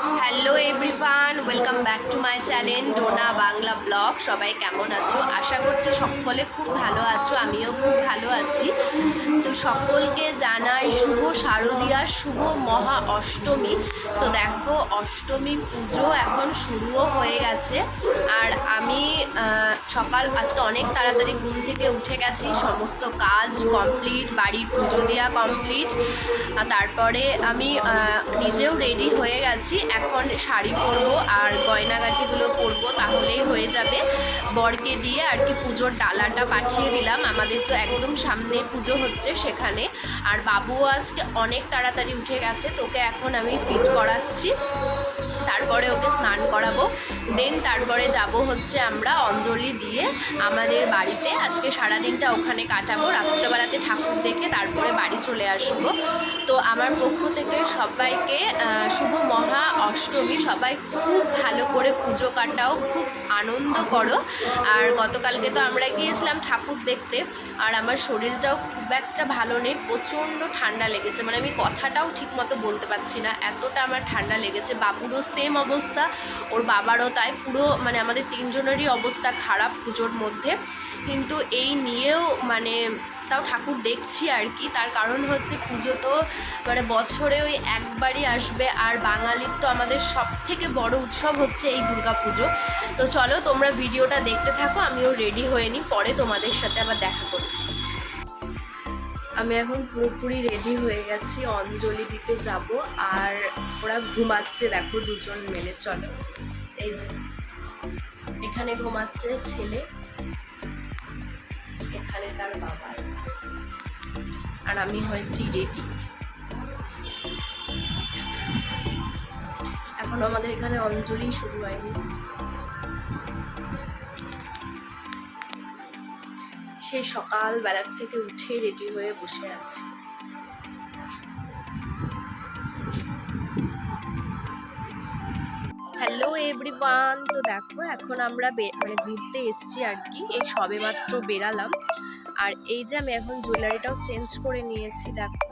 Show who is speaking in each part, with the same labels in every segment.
Speaker 1: Oh. Hello everyone welcome back to my channel Dona Bangla blog সবাই কেমন আছো? আশা করছি সকলে খুব ভালো আছো, আমিও খুব ভালো আছি। তো সকলকে জানাই শুভ শারদীয়া, শুভ মহা অষ্টমী। তো দেখো, অষ্টমী পুজো এখন শুরুও হয়ে গেছে। আর আমি সকাল, আজকে অনেক তাড়াতাড়ি ঘুম থেকে উঠে গেছি। সমস্ত কাজ কমপ্লিট, বাড়ির পুজো দেওয়া কমপ্লিট। তারপরে আমি নিজেও রেডি হয়ে গেছি। এখন শাড়ি পরবো আর গয়নাগাটিগুলো পরবো, তাহলেই হয়ে যাবে। বরকে দিয়ে আর কি পুজোর ডালাটা পাঠিয়ে দিলাম। আমাদের তো একদম সামনে পুজো হচ্ছে সেখানে। আর বাবুও আজকে অনেক তাড়াতাড়ি উঠে গেছে, তোকে এখন আমি ফিট করাচ্ছি। তারপরে ওকে স্নান করাবো। দেন তারপরে যাব হচ্ছে আমরা অঞ্জলি দিয়ে আমাদের বাড়িতে। আজকে সারাদিনটা ওখানে কাটাবো, রাত্রেবেলাতে ঠাকুর দেখে তারপরে বাড়ি চলে আসব। তো আমার পক্ষ থেকে সবাইকে শুভ মহা অষ্টমী, সবাই খুব ভালো করে পুজো কাটাও, খুব আনন্দ করো। আর গতকালকে তো আমরা গিয়েছিলাম ঠাকুর দেখতে, আর আমার শরীরটাও খুব একটা ভালো নেই, প্রচণ্ড ঠান্ডা লেগেছে। মানে আমি কথাটাও ঠিক মতো বলতে পারছি না, এতটা আমার ঠান্ডা লেগেছে। বাবুরও সেম অবস্থা, ওর বাবারও তাই, পুরো মানে আমাদের তিনজনেরই অবস্থা খারাপ পুজোর মধ্যে। কিন্তু এই নিয়েও মানে তাও ঠাকুর দেখছি আর কি। তার কারণ হচ্ছে পুজো তো মানে বছরে ওই একবারই আসবে। আর বাঙালির তো আমাদের সব থেকে বড় উৎসব হচ্ছে এই দুর্গা পুজো। তো চলো তোমরা ভিডিওটা দেখতে থাকো, আমিও রেডি হয়ে নিই। পরে তোমাদের সাথে আবার দেখা করছি। আমি এখন পুরোপুরি রেডি হয়ে গেছি, অঞ্জলি দিতে যাব। আর ওরা ঘুমাচ্ছে, দেখো দুজন মেলে, চলো। এই যে, এখানে ঘুমাচ্ছে ছেলে। এখানে তার বাবা আর আমি হয়েছি রেডি এখন আমাদের এখানে অঞ্জলি শুরু হয়নি। সে সকাল বেলার থেকে উঠে রেডি হয়ে বসে আছে। হ্যালো এভরিওয়ান তো দেখো, এখন আমরা মানে ঘুরতে এসেছি আর কি। এই সবে মাত্র বেরালাম। আর এই যে আমি এখন জুয়েলারিটাও চেঞ্জ করে নিয়েছি, দেখো।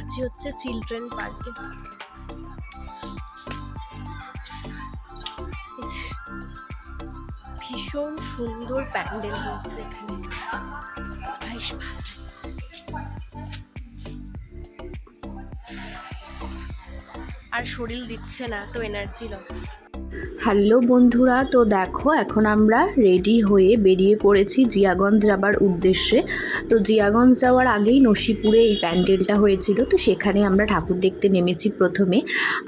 Speaker 1: আছি হচ্ছে চিলড্রেন পার্কে ভীষণ সুন্দর প্যান্ডেল হয়েছে এখানে। ভালো আর শরীর দিচ্ছে না তো এনার্জি লস
Speaker 2: হ্যালো বন্ধুরা, তো দেখো, এখন আমরা রেডি হয়ে বেরিয়ে পড়েছি জিয়াগঞ্জ যাবার উদ্দেশ্যে। তো জিয়াগঞ্জ যাওয়ার আগেই নসিপুরে এই প্যান্ডেলটা হয়েছিল, তো সেখানে আমরা ঠাকুর দেখতে নেমেছি প্রথমে।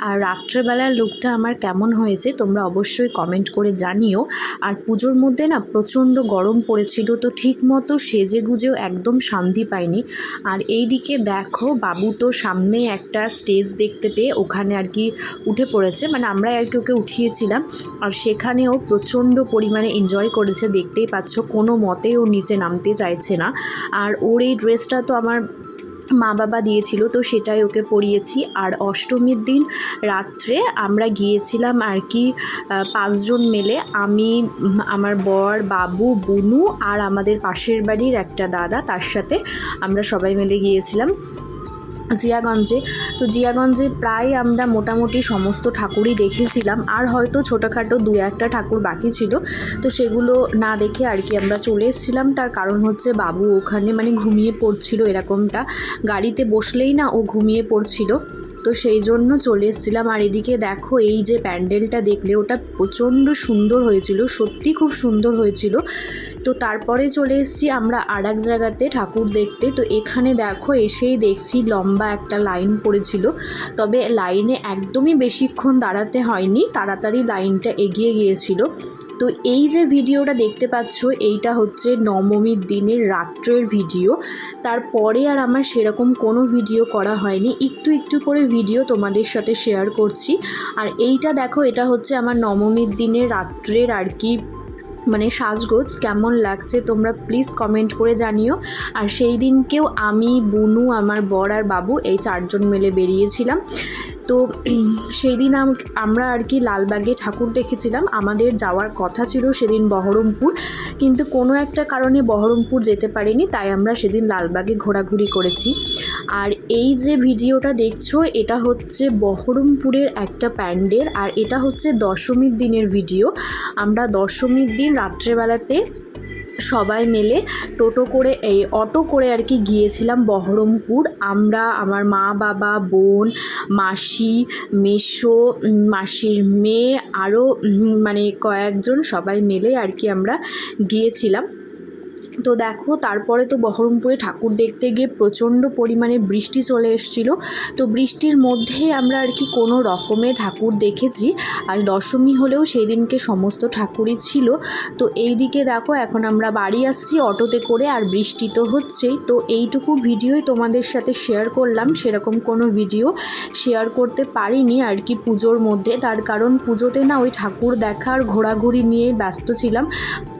Speaker 2: আর রাত্রেবেলার লুকটা আমার কেমন হয়েছে, তোমরা অবশ্যই কমেন্ট করে জানিও। আর পুজোর মধ্যে না প্রচণ্ড গরম পড়েছিল, তো ঠিক মতো সেজে গুজেও একদম শান্তি পাইনি। আর এই দিকে দেখো, বাবু তো সামনে একটা স্টেজ দেখতে পেয়ে ওখানে আর কি উঠে পড়েছে। মানে আমরা আর কি ওকে উঠিয়েছিলাম আর সেখানেও প্রচণ্ড পরিমাণে এনজয় করেছে। দেখতেই পাচ্ছ, কোনো মতেই ও নিচে নামতে চাইছে না। আর ওর এই ড্রেসটা তো আমার মা বাবা দিয়েছিল, তো সেটাই ওকে পরিয়েছি। আর অষ্টমীর দিন রাত্রে আমরা গিয়েছিলাম আর কি পাঁচজন মিলে। আমি আমার বর, বাবু, বুনু আর আমাদের পাশের বাড়ির একটা দাদা, তার সাথে আমরা সবাই মিলে গিয়েছিলাম। জিয়াগঞ্জে। তো জিয়াগঞ্জে প্রায় আমরা মোটামুটি সমস্ত ঠাকুরই দেখেছিলাম। আর হয়তো ছোটোখাটো দু একটা ঠাকুর বাকি ছিল। তো সেগুলো না দেখে আর কি আমরা চলে এসেছিলাম। তার কারণ হচ্ছে বাবু ওখানে মানে ঘুমিয়ে পড়ছিল এরকমটা। গাড়িতে বসলেই না ও ঘুমিয়ে পড়ছিল। তো সেই জন্য চলে এসেছিলাম। আর এদিকে দেখো এই যে প্যান্ডেলটা দেখলে, ওটা প্রচণ্ড সুন্দর হয়েছিল, সত্যি খুব সুন্দর হয়েছিল। তো তারপরে চলে এসেছি আমরা আর এক জায়গাতে ঠাকুর দেখতে। তো এখানে দেখো এসেই দেখছি লম্বা একটা লাইন পড়েছিল। তবে লাইনে একদমই বেশিক্ষণ দাঁড়াতে হয়নি, তাড়াতাড়ি লাইনটা এগিয়ে গিয়েছিল। তো এই যে ভিডিওটা দেখতে পাচ্ছ, এইটা হচ্ছে নবমীর দিনের রাত্রের ভিডিও। তারপরে আর আমার সেরকম কোনো ভিডিও করা হয়নি। একটু একটু করে ভিডিও তোমাদের সাথে শেয়ার করছি। আর এইটা দেখো, এটা হচ্ছে আমার নবমীর দিনের রাত্রের আর কি মানে সাজগোজ। কেমন লাগছে তোমরা প্লিজ কমেন্ট করে জানিও। আর সেই দিনকেও আমি, বুনু, আমার বর আর বাবু এই চারজন মিলে বেরিয়েছিলাম। তো সেই দিন আম- আমরা আর কি লালবাগে ঠাকুর দেখেছিলাম। আমাদের যাওয়ার কথা ছিল সেদিন বহরমপুর। কিন্তু কোনো একটা কারণে বহরমপুর যেতে পারিনি, তাই আমরা সেদিন লালবাগে ঘোরাঘুরি করেছি। আর এই যে ভিডিওটা দেখছ, এটা হচ্ছে বহরমপুরের একটা প্যান্ডেল। আর এটা হচ্ছে দশমীর দিনের ভিডিও। আমরা দশমীর দিন রাত্রেবেলাতে সবাই মিলে টোটো করে, এই অটো করে আর কি গিয়েছিলাম বহরমপুর। আমরা, আমার মা, বাবা, বোন, মাসি, মেসো মাসির মেয়ে আরও মানে কয়েকজন সবাই মিলে আর কি আমরা গিয়েছিলাম। তো দেখো, তারপরে তো বহরমপুরে ঠাকুর দেখতে গিয়ে প্রচণ্ড পরিমাণে বৃষ্টি চলে এসেছিল। তো বৃষ্টির মধ্যে আমরা আর কি কোনো রকমে ঠাকুর দেখেছি। আর দশমী হলেও সেই দিনকে সমস্ত ঠাকুরই ছিল। তো এই দিকে দেখো, এখন আমরা বাড়ি আসছি অটোতে করে, আর বৃষ্টি তো হচ্ছেই। তো এইটুকু ভিডিওই তোমাদের সাথে শেয়ার করলাম। সেরকম কোনো ভিডিও শেয়ার করতে পারিনি আর কি পুজোর মধ্যে। তার কারণ পুজোতে না ওই ঠাকুর দেখার ঘোরাঘুরি নিয়ে ব্যস্ত ছিলাম।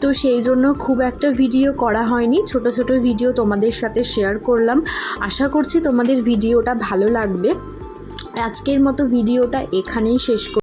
Speaker 2: তো সেই জন্য খুব একটা ভিডিও করা হয়নি। ছোট ছোট ভিডিও তোমাদের সাথে শেয়ার করলাম। আশা করছি তোমাদের ভিডিওটা ভালো লাগবে। আজকের মতো ভিডিওটা এখানেই শেষ কর